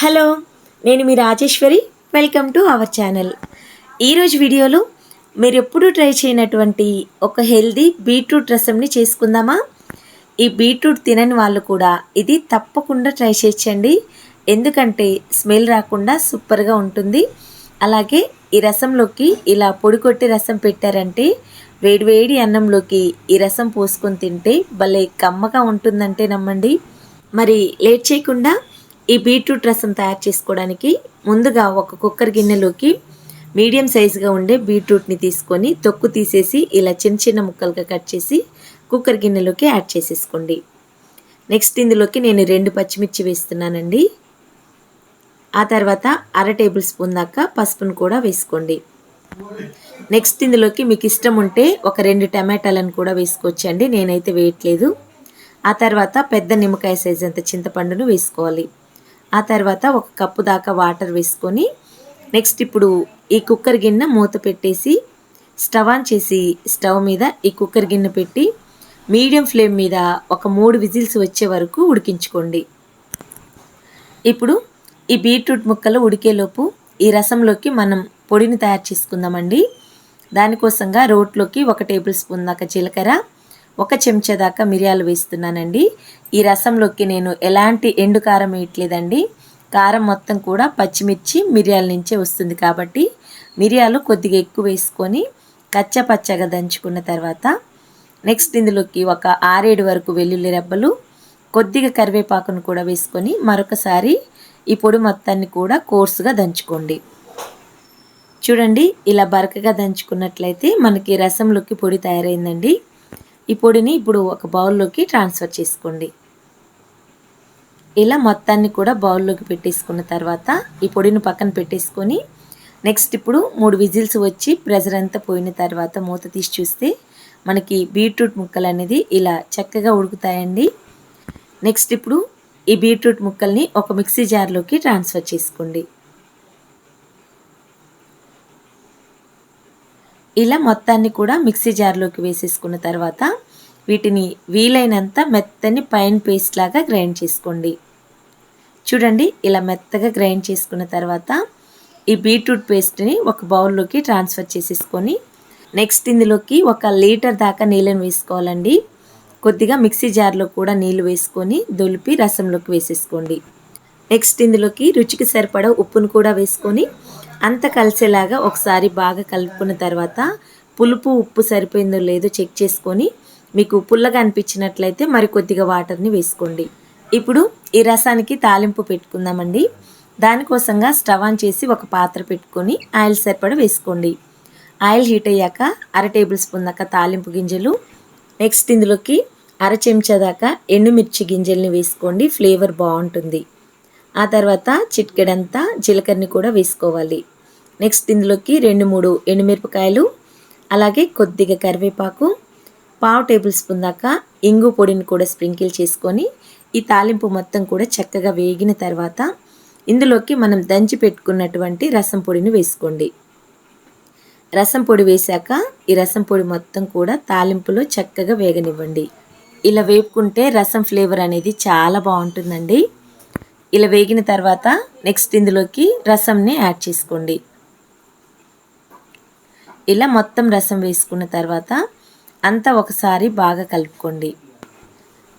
Hello నేను మీ Rajeshwari. Welcome to our channel. ఈరోజు వీడియోలో మీరు ఎప్పుడూ ట్రై చేయనటువంటి ఒక హెల్దీ బీట్రూట్ రసంని చేసుకుందామా? ఈ బీట్రూట్ తినని వాళ్ళు కూడా ఇది తప్పకుండా ట్రై చేయండి. ఎందుకంటే స్మెల్ రాకుండా సూపర్గా ఉంటుంది. అలాగే ఈ రసంలోకి ఇలా పొడి కొట్టి రసం పెట్టారంటే వేడివేడి అన్నంలోకి ఈ రసం పోసుకొని తింటే భలే కమ్మగా ఉంటుందంటే నమ్మండి. మరి లేట్ చేయకుండా ఈ బీట్రూట్ రసం తయారు చేసుకోవడానికి ముందుగా ఒక కుక్కర్ గిన్నెలోకి మీడియం సైజుగా ఉండే బీట్రూట్ని తీసుకొని తొక్కు తీసేసి ఇలా చిన్న చిన్న ముక్కలుగా కట్ చేసి కుక్కర్ గిన్నెలోకి యాడ్ చేసేసుకోండి. నెక్స్ట్ ఇందులోకి నేను రెండు పచ్చిమిర్చి వేస్తున్నానండి. ఆ తర్వాత అర టేబుల్ స్పూన్ దాకా పసుపును కూడా వేసుకోండి. నెక్స్ట్ ఇందులోకి మీకు ఇష్టం ఉంటే ఒక రెండు టమాటాలను కూడా వేసుకోవచ్చండి. నేనైతే వేయట్లేదు. ఆ తర్వాత పెద్ద నిమ్మకాయ సైజ్ అంత చింతపండును వేసుకోవాలి. ఆ తర్వాత ఒక కప్పు దాకా వాటర్ వేసుకొని నెక్స్ట్ ఇప్పుడు ఈ కుక్కర్ గిన్నె మూత పెట్టేసి స్టవ్ ఆన్ చేసి స్టవ్ మీద ఈ కుక్కర్ గిన్నె పెట్టి మీడియం ఫ్లేమ్ మీద ఒక మూడు విజిల్స్ వచ్చే వరకు ఉడికించుకోండి. ఇప్పుడు ఈ బీట్రూట్ ముక్కలు ఉడికేలోపు ఈ రసంలోకి మనం పొడిని తయారు చేసుకుందామండి. దానికోసంగా రోట్లోకి ఒక టేబుల్ స్పూన్ దాకా జీలకర్ర ఒక చెంచా దాకా మిరియాలు వేస్తున్నానండి. ఈ రసంలోకి నేను ఎలాంటి ఎండు కారం వేయట్లేదండి. కారం మొత్తం కూడా పచ్చిమిర్చి మిరియాల నుంచే వస్తుంది కాబట్టి మిరియాలు కొద్దిగా ఎక్కువ వేసుకొని కచ్చపచ్చగా దంచుకున్న తర్వాత నెక్స్ట్ ఇందులోకి ఒక ఆరేడు వరకు వెల్లుల్లి రెబ్బలు కొద్దిగా కరివేపాకును కూడా వేసుకొని మరొకసారి ఈ పొడి మొత్తాన్ని కూడా కోర్సుగా దంచుకోండి. చూడండి ఇలా బరకగా దంచుకున్నట్లయితే మనకి రసంలోకి పొడి తయారైందండి. ఈ పొడిని ఇప్పుడు ఒక బౌల్లోకి ట్రాన్స్ఫర్ చేసుకోండి. ఇలా మొత్తాన్ని కూడా బౌల్లోకి పెట్టేసుకున్న తర్వాత ఈ పొడిని పక్కన పెట్టేసుకొని నెక్స్ట్ ఇప్పుడు మూడు విజిల్స్ వచ్చి ప్రెజర్ అంతా పోయిన తర్వాత మూత తీసి చూస్తే మనకి బీట్రూట్ ముక్కలు అనేది ఇలా చక్కగా ఉడుకుతాయండి. నెక్స్ట్ ఇప్పుడు ఈ బీట్రూట్ ముక్కల్ని ఒక మిక్సీ జార్లోకి ట్రాన్స్ఫర్ చేసుకోండి. ఇలా మొత్తాన్ని కూడా మిక్సీ జార్లోకి వేసేసుకున్న తర్వాత వీటిని వీలైనంత మెత్తని పైన్ పేస్ట్ లాగా గ్రైండ్ చేసుకోండి. చూడండి ఇలా మెత్తగా గ్రైండ్ చేసుకున్న తర్వాత ఈ బీట్రూట్ పేస్ట్ని ఒక బౌల్లోకి ట్రాన్స్ఫర్ చేసేసుకొని నెక్స్ట్ ఇందులోకి ఒక లీటర్ దాకా నీళ్ళని వేసుకోవాలండి. కొద్దిగా మిక్సీ జార్లో కూడా నీళ్ళు వేసుకొని దొలిపి రసంలోకి వేసేసుకోండి. నెక్స్ట్ ఇందులోకి రుచికి సరిపడ ఉప్పును కూడా వేసుకొని అంత కలిసేలాగా ఒకసారి బాగా కలుపుకున్న తర్వాత పులుపు ఉప్పు సరిపోయిందో లేదో చెక్ చేసుకొని మీకు పుల్లగా అనిపించినట్లయితే మరి కొద్దిగా వాటర్ని వేసుకోండి. ఇప్పుడు ఈ రసానికి తాలింపు పెట్టుకుందామండి. దానికోసంగా స్టవ్ ఆన్ చేసి ఒక పాత్ర పెట్టుకొని ఆయిల్ సరిపడ వేసుకోండి. ఆయిల్ హీట్ అయ్యాక అర టేబుల్ స్పూన్ దాకా తాలింపు గింజలు. నెక్స్ట్ ఇందులోకి అర చెంచా దాకా ఎండుమిర్చి గింజల్ని వేసుకోండి ఫ్లేవర్ బాగుంటుంది. ఆ తర్వాత చిట్కెడంతా జీలకర్రని కూడా వేసుకోవాలి. నెక్స్ట్ ఇందులోకి రెండు మూడు ఎండుమిరపకాయలు అలాగే కొద్దిగా కరివేపాకు పావు టేబుల్ స్పూన్ దాకా ఇంగు పొడిని కూడా స్ప్రింకిల్ చేసుకొని ఈ తాలింపు మొత్తం కూడా చక్కగా వేగిన తర్వాత ఇందులోకి మనం దంచి పెట్టుకున్నటువంటి రసం పొడిని వేసుకోండి. రసం పొడి వేశాక ఈ రసం పొడి మొత్తం కూడా తాలింపులో చక్కగా వేగనివ్వండి. ఇలా వేపుకుంటే రసం ఫ్లేవర్ అనేది చాలా బాగుంటుందండి. ఇలా వేగిన తర్వాత నెక్స్ట్ ఇందులోకి రసంని యాడ్ చేసుకోండి. ఇలా మొత్తం రసం వేసుకున్న తర్వాత అంతా ఒకసారి బాగా కలుపుకోండి.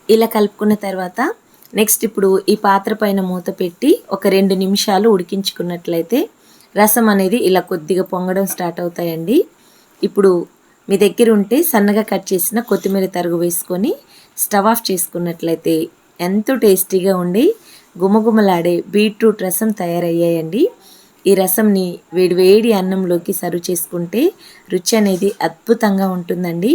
ఇలా కలుపుకున్న తర్వాత నెక్స్ట్ ఇప్పుడు ఈ పాత్ర పైన మూత పెట్టి ఒక రెండు నిమిషాలు ఉడికించుకున్నట్లయితే రసం అనేది ఇలా కొద్దిగా పొంగడం స్టార్ట్ అవుతాయండి. ఇప్పుడు మీ దగ్గర ఉంటే సన్నగా కట్ చేసిన కొత్తిమీర తరుగు వేసుకొని స్టవ్ ఆఫ్ చేసుకున్నట్లయితే ఎంతో టేస్టీగా ఉండి గుమగుమలాడే బీట్రూట్ రసం తయారయ్యాయండి. ఈ రసంని వేడివేడి అన్నంలోకి సర్వ్ చేసుకుంటే రుచి అనేది అద్భుతంగా ఉంటుందండి.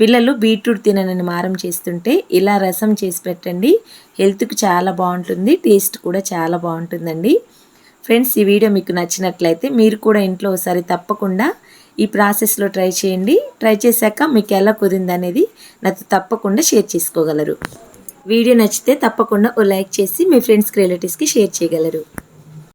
పిల్లలు బీట్రూట్ తిననని మారం చేస్తుంటే ఇలా రసం చేసి పెట్టండి. హెల్త్కి చాలా బాగుంటుంది టేస్ట్ కూడా చాలా బాగుంటుందండి. ఫ్రెండ్స్ ఈ వీడియో మీకు నచ్చినట్లయితే మీరు కూడా ఇంట్లో ఒకసారి తప్పకుండా ఈ ప్రాసెస్లో ట్రై చేయండి. ట్రై చేశాక మీకు ఎలా కుదిరింది అనేది నాతో తప్పకుండా షేర్ చేసుకోగలరు. వీడియో నచ్చితే తప్పకుండా ఓ లైక్ చేసి మీ ఫ్రెండ్స్కి రిలేటివ్స్కి షేర్ చేయగలరు.